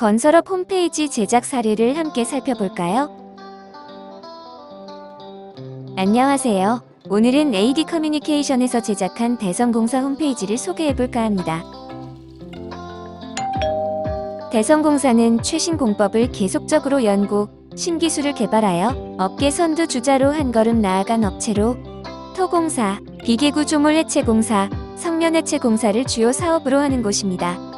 건설업 홈페이지 제작 사례를 함께 살펴볼까요? 안녕하세요. 오늘은 AD 커뮤니케이션에서 제작한 대성공사 홈페이지를 소개해볼까 합니다. 대성공사는 최신 공법을 계속적으로 연구, 신기술을 개발하여 업계 선두 주자로 한 걸음 나아간 업체로 토공사, 비계구 조물 해체 공사, 성면 해체 공사를 주요 사업으로 하는 곳입니다.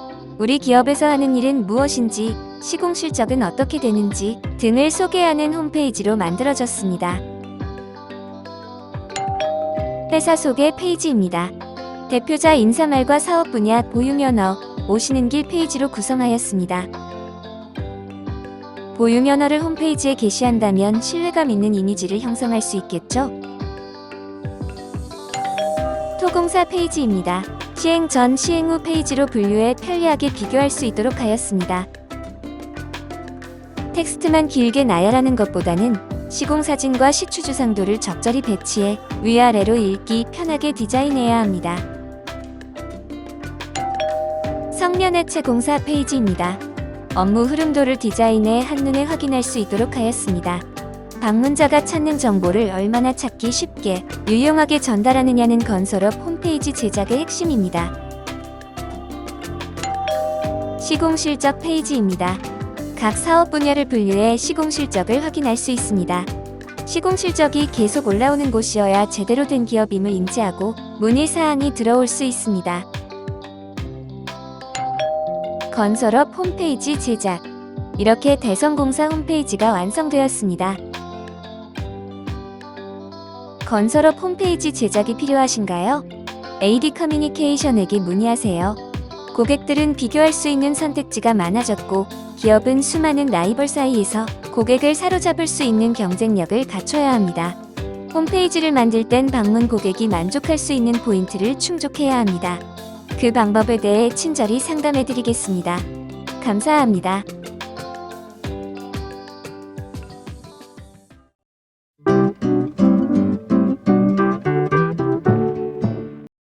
우리 기업에서 하는 일은 무엇인지, 시공 실적은 어떻게 되는지 등을 소개하는 홈페이지로 만들어졌습니다. 회사 소개 페이지입니다. 대표자 인사말과 사업 분야 보유면허, 오시는 길 페이지로 구성하였습니다. 보유면허를 홈페이지에 게시한다면 신뢰감 있는 이미지를 형성할 수 있겠죠? 토공사 페이지입니다. 시행 전, 시행 후 페이지로 분류해 편리하게 비교할 수 있도록 하였습니다. 텍스트만 길게 나열하는 것보다는 시공 사진과 시추 주상도를 적절히 배치해 위아래로 읽기 편하게 디자인해야 합니다. 성면 해체 공사 페이지입니다. 업무 흐름도를 디자인해 한눈에 확인할 수 있도록 하였습니다. 방문자가 찾는 정보를 얼마나 찾기 쉽게 유용하게 전달하느냐는 건설업 홈페이지 제작의 핵심입니다. 시공 실적 페이지입니다. 각 사업 분야를 분류해 시공 실적을 확인할 수 있습니다. 시공 실적이 계속 올라오는 곳이어야 제대로 된 기업임을 인지하고 문의 사항이 들어올 수 있습니다. 건설업 홈페이지 제작 이렇게 대성공사 홈페이지가 완성되었습니다. 건설업 홈페이지 제작이 필요하신가요? AD 커뮤니케이션에게 문의하세요. 고객들은 비교할 수 있는 선택지가 많아졌고 기업은 수많은 라이벌 사이에서 고객을 사로잡을 수 있는 경쟁력을 갖춰야 합니다. 홈페이지를 만들 땐 방문 고객이 만족할 수 있는 포인트를 충족해야 합니다. 그 방법에 대해 친절히 상담해 드리겠습니다. 감사합니다.